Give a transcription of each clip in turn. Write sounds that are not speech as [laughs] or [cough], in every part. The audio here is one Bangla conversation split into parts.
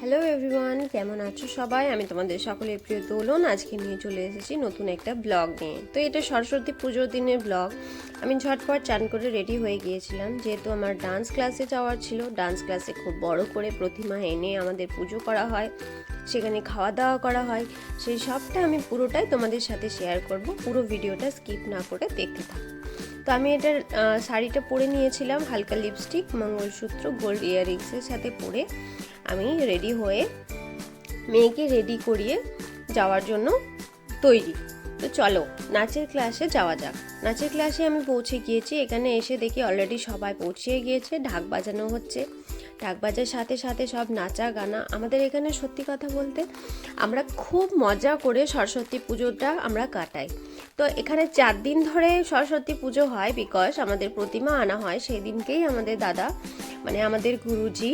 হ্যালো এভরিওয়ান কেমন আছো সবাই? আমি তোমাদের সকলের প্রিয় দোলন। আজকে নিয়ে চলে এসেছি নতুন একটা ব্লগ নিয়ে। তো এটা সরস্বতী পুজোর দিনের ব্লগ আমি ঝটপট চান করে রেডি হয়ে গিয়েছিলাম। যেহেতু আমার ডান্স ক্লাসে যাওয়ার ছিল ডান্স ক্লাসে খুব বড় করে প্রতিমা এনে আমাদের পুজো করা হয়, সেখানে খাওয়া দাওয়া করা হয়, সেই সবটা আমি পুরোটাই তোমাদের সাথে শেয়ার করব। পুরো ভিডিওটা স্কিপ না করে দেখতে থাকো। তো আমি এটা শাড়িটা পরে নিয়েছিলাম হালকা লিপস্টিক মঙ্গলসূত্র গোল্ড ইয়ারিংসের সাথে পরে আমি রেডি হয়ে মেয়েকে রেডি করিয়ে যাওয়ার জন্য তৈরি। তো চলো, নাচের ক্লাসে যাওয়া যাক। নাচের ক্লাসে আমি পৌঁছে গিয়েছি, এখানে এসে দেখি অলরেডি সবাই পৌঁছে গিয়েছে, ঢাক বাজানো হচ্ছে। ঢাক বাজার সাথে সাথে সব নাচা গানা। আমাদের এখানে সত্যি কথা বলতে আমরা খুব মজা করে সরস্বতী পুজোটা আমরা কাটাই। তো এখানে চার দিন ধরে সরস্বতী পুজো হয় বিকজ আমাদের প্রতিমা আনা হয়। সেই দিনকেই আমাদের দাদা মানে আমাদের গুরুজি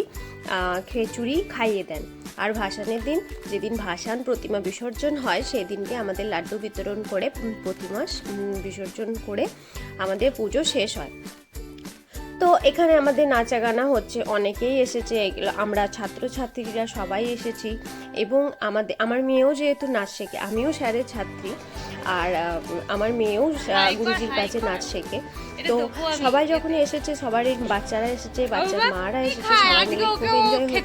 খিচুড়ি খাইয়ে দেন। আর ভাসানের দিন, যেদিন ভাসান প্রতিমা বিসর্জন হয় সেই দিনকে আমাদের লাড্ডু বিতরণ করে প্রতিমা বিসর্জন করে আমাদের পুজো শেষ হয়। তো এখানে আমাদের নাচা গানা হচ্ছে অনেকেই এসেছে এগুলো আমরা ছাত্রছাত্রীরা সবাই এসেছি এবং আমাদের আমার মেয়েও যেহেতু নাচ শেখে আমিও স্যারের ছাত্রী আর আমার মেয়েও গুরুজির কাছে নাচ শেখে। তো সবাই যখন এসেছে সবারই বাচ্চারা এসেছে বাচ্চার মারা এসেছে সবাই মিলে খুব এনজয় হচ্ছে।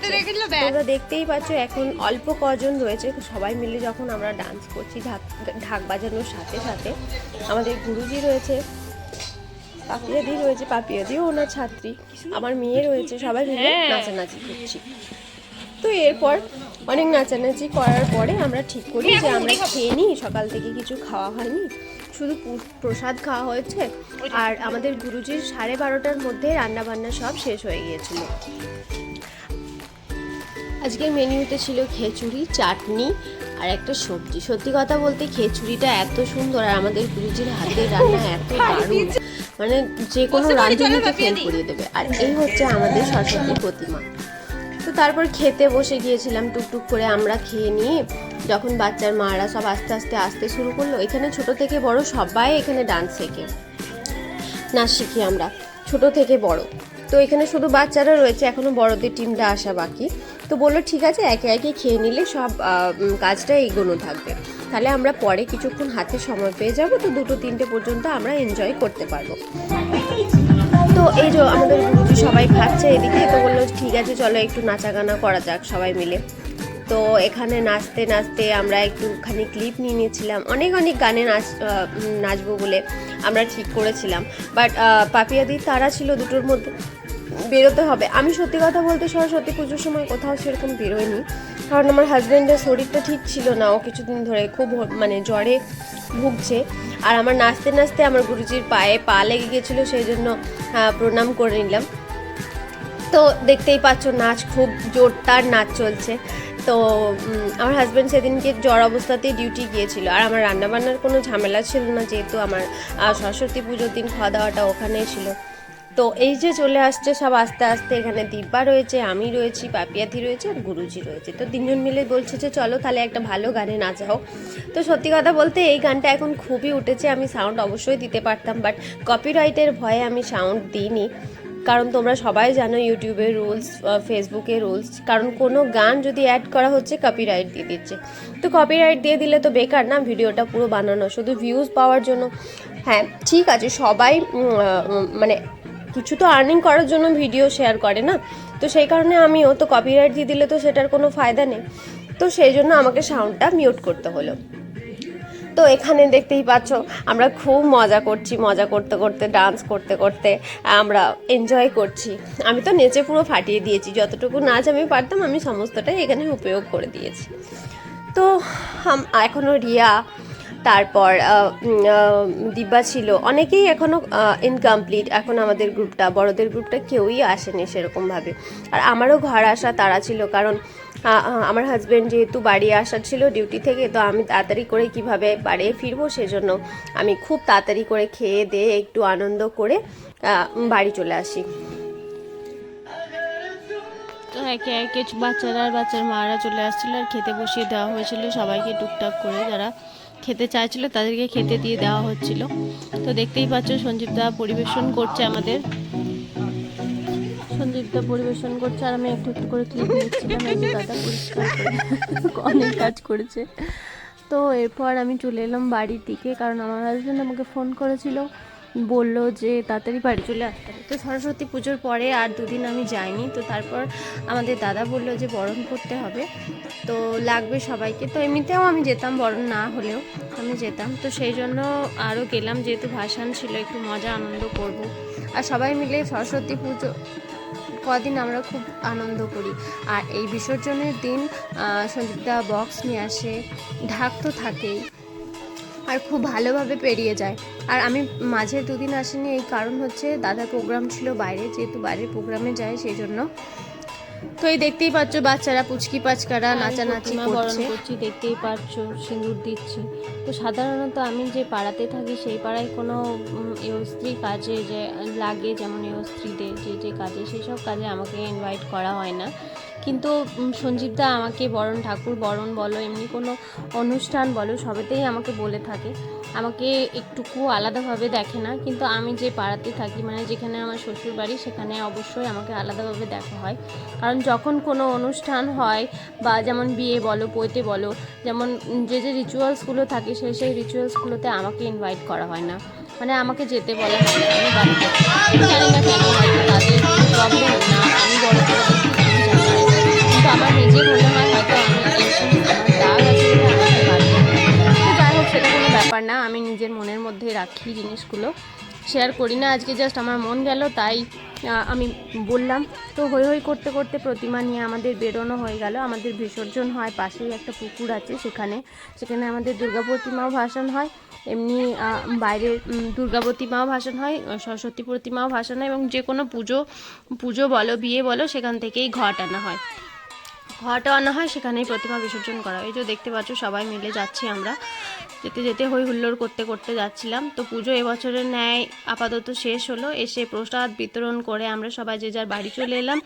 তোমরা দেখতেই পাচ্ছ এখন অল্প কজন রয়েছে সবাই মিলে যখন আমরা ডান্স করছি ঢাক ঢাক বাজানোর সাথে সাথে আমাদের গুরুজি রয়েছে পাপিয়াদি রয়েছে পাপিয়াদিও ওনার ছাত্রী। আমার মেয়ে রয়েছে সবাই মিলে নাচানাচি করছি। তো এরপর অনেক নাচানাচি করার পরে আমরা ঠিক করি যে আমরা খেয়ে নিই সকাল থেকে কিছু খাওয়া হয়নি। শুধু প্রসাদ খাওয়া হয়েছে। আর আমাদের গুরুজির সাড়ে বারোটার মধ্যে রান্না বান্না সব শেষ হয়ে গিয়েছিল। আজকের মেনুতে ছিল খিচুড়ি চাটনি আর একটা সবজি। সত্যি কথা বলতে খিচুড়িটা এত সুন্দর আর আমাদের গুরুজির হাতের রান্না এত [laughs] দারুণ। মানে যে কোনো রাঁধুনিকে ফেল করিয়ে দেবে। আর এই হচ্ছে আমাদের সরস্বতী প্রতিমা। তো তারপর খেতে বসে গিয়েছিলাম টুকটুক করে আমরা খেয়ে নিয়ে যখন বাচ্চার মারা সব আস্তে আস্তে আসতে শুরু করল এখানে ছোট থেকে বড় সবাই এখানে ডান্স শেখে। নাচ শিখি আমরা ছোট থেকে বড়। তো এখানে শুধু বাচ্চারা রয়েছে এখনও বড়দের টিমটা আসা বাকি। তো বলল ঠিক আছে একে একে খেয়ে নিলে সব কাজটা এগোনো থাকবে। তাহলে আমরা পরে কিছুক্ষণ হাতে সময় পেয়ে যাব, তো দুটো তিনটে পর্যন্ত আমরা এনজয় করতে পারব। তো এই যে আমাদের গুরুজি সবাই খাচ্ছে এদিকে, তো বলল ঠিক আছে, চলো একটু নাচা গানা করা যাক সবাই মিলে। তো এখানে নাচতে নাচতে আমরা একটুখানি ক্লিপ নিয়ে নিয়েছিলাম। অনেক অনেক গানে নাচ নাচবো বলে আমরা ঠিক করেছিলাম। বাট পাপিয়াদি, তারা ছিল দুটোর মধ্যে। বেরোতে হবে। আমি সত্যি কথা বলতে সরস্বতী পুজোর সময় কোথাও সেরকম বেরোয়নি কারণ আমার হাজব্যান্ডের শরীরটা ঠিক ছিল না। ও কিছুদিন ধরে খুব মানে জ্বরে ভুগছে। আর আমার নাচতে নাচতে আমার গুরুজির পায়ে পা লেগে গেছিল সেই জন্য প্রণাম করে নিলাম। তো দেখতেই পাচ্ছ, নাচ খুব জোরদার নাচ চলছে। তো আমার হাজব্যান্ড সেদিনকে জ্বর অবস্থাতেই ডিউটি গিয়েছিল। আর আমার রান্নাবান্নার কোনো ঝামেলা ছিল না, যেহেতু আমার সরস্বতী পুজোর দিন খাওয়া দাওয়াটা ওখানেই ছিল। তো এই যে চলে আসছে সব আস্তে আস্তে, এখানে দিব্যা রয়েছে, আমি রয়েছি, পাপিয়াথি রয়েছে আর গুরুজি রয়েছে। তো তিনজন মিলে বলছে যে চলো তাহলে একটা ভালো গানে নাচা হোক তো সত্যি কথা বলতে এই গানটা এখন খুবই উঠেছে, আমি সাউন্ড অবশ্যই দিতে পারতাম বাট কপিরাইটের ভয়ে আমি সাউন্ড দিইনি। কারণ তোমরা সবাই জানো ইউটিউবের রুলস ফেসবুকে রুলস কারণ কোনো গান যদি অ্যাড করা হচ্ছে কপিরাইট দিয়ে দিচ্ছে। তো কপিরাইট দিয়ে দিলে তো বেকার না, ভিডিওটা পুরো বানানো, শুধু ভিউজ পাওয়ার জন্য। হ্যাঁ ঠিক আছে, সবাই মানে কিছু তো আর্নিং করার জন্য ভিডিও শেয়ার করে না। তো সেই কারণে আমিও, তো কপিরাইট দিয়ে দিলে তো সেটার কোনো ফায়দা নেই। তো সেই জন্য আমাকে সাউন্ডটা মিউট করতে হলো। তো এখানে দেখতেই পাচ্ছ, আমরা খুব মজা করছি, মজা করতে করতে ডান্স করতে করতে, আমরা এনজয় করছি। আমি তো নেচে পুরো ফাটিয়ে দিয়েছি, যতটুকু নাচ আমি পারতাম, আমি সমস্তটাই এখানে উপয়োগ করে দিয়েছি। তো এখনও রিয়া তারপর দিব্যা ছিল। অনেকেই এখনও ইনকমপ্লিট এখন আমাদের গ্রুপটা, বড়দের গ্রুপটা কেউই আসেনি সেরকমভাবে। আর আমারও ঘর আসা তারা ছিল কারণ আমার হাজব্যান্ড যেহেতু বাড়ি আসার ছিল ডিউটি থেকে, তো আমি তাড়াতাড়ি করে কীভাবে বাড়ি ফিরবো সেজন্য আমি খুব তাড়াতাড়ি করে খেয়ে দিয়ে একটু আনন্দ করে বাড়ি চলে আসি। তো একে একে বাচ্চারা আর বাচ্চার মারা চলে আসছিল আর খেতে বসিয়ে দেওয়া হয়েছিল সবাইকে টুকটাক করে যারা খেতে চাইছিল, তাদেরকে খেতে দিয়ে দেওয়া হচ্ছিল। তো দেখতেই পাচ্ছ, সঞ্জীবদা পরিবেশন করছে আমাদের। সঞ্জীবদা পরিবেশন করছে, আর আমি একটু একটু করে ক্লিপ নিচ্ছিলাম, এই দাদা পরিষ্কার অনেক কাজ করেছে। তো এরপর আমি চলে এলাম বাড়ির দিকে, কারণ আমার হাজব্যান্ড আমাকে ফোন করেছিল। বলল যে তাড়াতাড়ি বাড়ি চলে আসতে। তো সরস্বতী পুজোর পরে আর দুদিন আমি যাইনি। তো তারপর আমাদের দাদা বলল যে বরণ করতে হবে। তো লাগবে সবাইকে। তো এমনিতেও আমি যেতাম বরণ না হলেও আমি যেতাম। তো সেই জন্য আরও গেলাম যেহেতু ভাসান ছিল, একটু মজা, আনন্দ করব। আর সবাই মিলে সরস্বতী পুজো কদিন আমরা খুব আনন্দ করি। আর এই বিসর্জনের দিন সঞ্জীবদা বক্স নিয়ে আসে। ঢাক তো থাকেই। আর খুব ভালোভাবে পেরিয়ে যায়। আর আমি মাঝের দুদিন আসিনি এই কারণ হচ্ছে দাদার প্রোগ্রাম ছিল বাইরে যেহেতু বাইরের প্রোগ্রামে যায় সেই জন্য। তো এই দেখতেই পাচ্ছ বাচ্চারা পুচকি পাচকারা নাচানাচি প্রতিমা বরণ করছে করছি দেখতেই পাচ্ছ সিঁদুর দিচ্ছি। তো সাধারণত আমি যে পাড়াতে থাকি সেই পাড়ায় কোনো স্ত্রী কাজে যে লাগে যেমন স্ত্রীদের যে যে কাজে সেই সব কাজে আমাকে ইনভাইট করা হয় না। কিন্তু সঞ্জীবদা আমাকে বরণ, ঠাকুর বরণ বলো, এমনি কোনো অনুষ্ঠান বলো, সবেতেই আমাকে বলে থাকে। আমাকে একটুকু আলাদাভাবে দেখে না, কিন্তু আমি যে পাড়াতে থাকি মানে যেখানে আমার শ্বশুর বাড়ি সেখানে অবশ্যই আমাকে আলাদাভাবে দেখা হয়। কারণ যখন কোনো অনুষ্ঠান হয়, বা যেমন বিয়ে বলো পৈতে বলো, যেমন যে যে রিচুয়ালসগুলো থাকে, সেই সেই রিচুয়ালসগুলোতে আমাকে ইনভাইট করা হয় না। মানে আমাকে যেতে বলা হয় না, আমি বাড়িতে। জানি না কেন তাদের প্রবলেম না আমি বড় করে আমার নিজের মনে হয় হয়তো ব্যাপার না, আমি নিজের মনের মধ্যে রাখি জিনিসগুলো। শেয়ার করি না, আজকে জাস্ট আমার মন গেল, তাই আমি বললাম। তো হই হই করতে করতে প্রতিমা নিয়ে আমাদের বেরোনো হয়ে গেল। আমাদের বিসর্জন হয়, পাশেই একটা পুকুর আছে সেখানে। সেখানে আমাদের দুর্গা প্রতিমাও ভাসান হয়, এমনি বাইরের দুর্গা প্রতিমাও ভাসান হয় সরস্বতী প্রতিমাও ভাসান হয় এবং যে কোনো পুজো পুজো বলো, বিয়ে বলো, সেখান থেকেই ঘট আনা হয়। ঘটও আনা হয়, সেখানেই প্রতিমা বিসর্জন করা এই যে দেখতে পাচ্ছ, সবাই মিলে যাচ্ছি আমরা। যেতে যেতে হই হুল্লোড় করতে করতে যাচ্ছিলাম। তো পুজো এবছরের ন্যায় আপাতত শেষ হলো। এসে প্রসাদ বিতরণ করে আমরা সবাই যে যার বাড়ি চলে এলাম।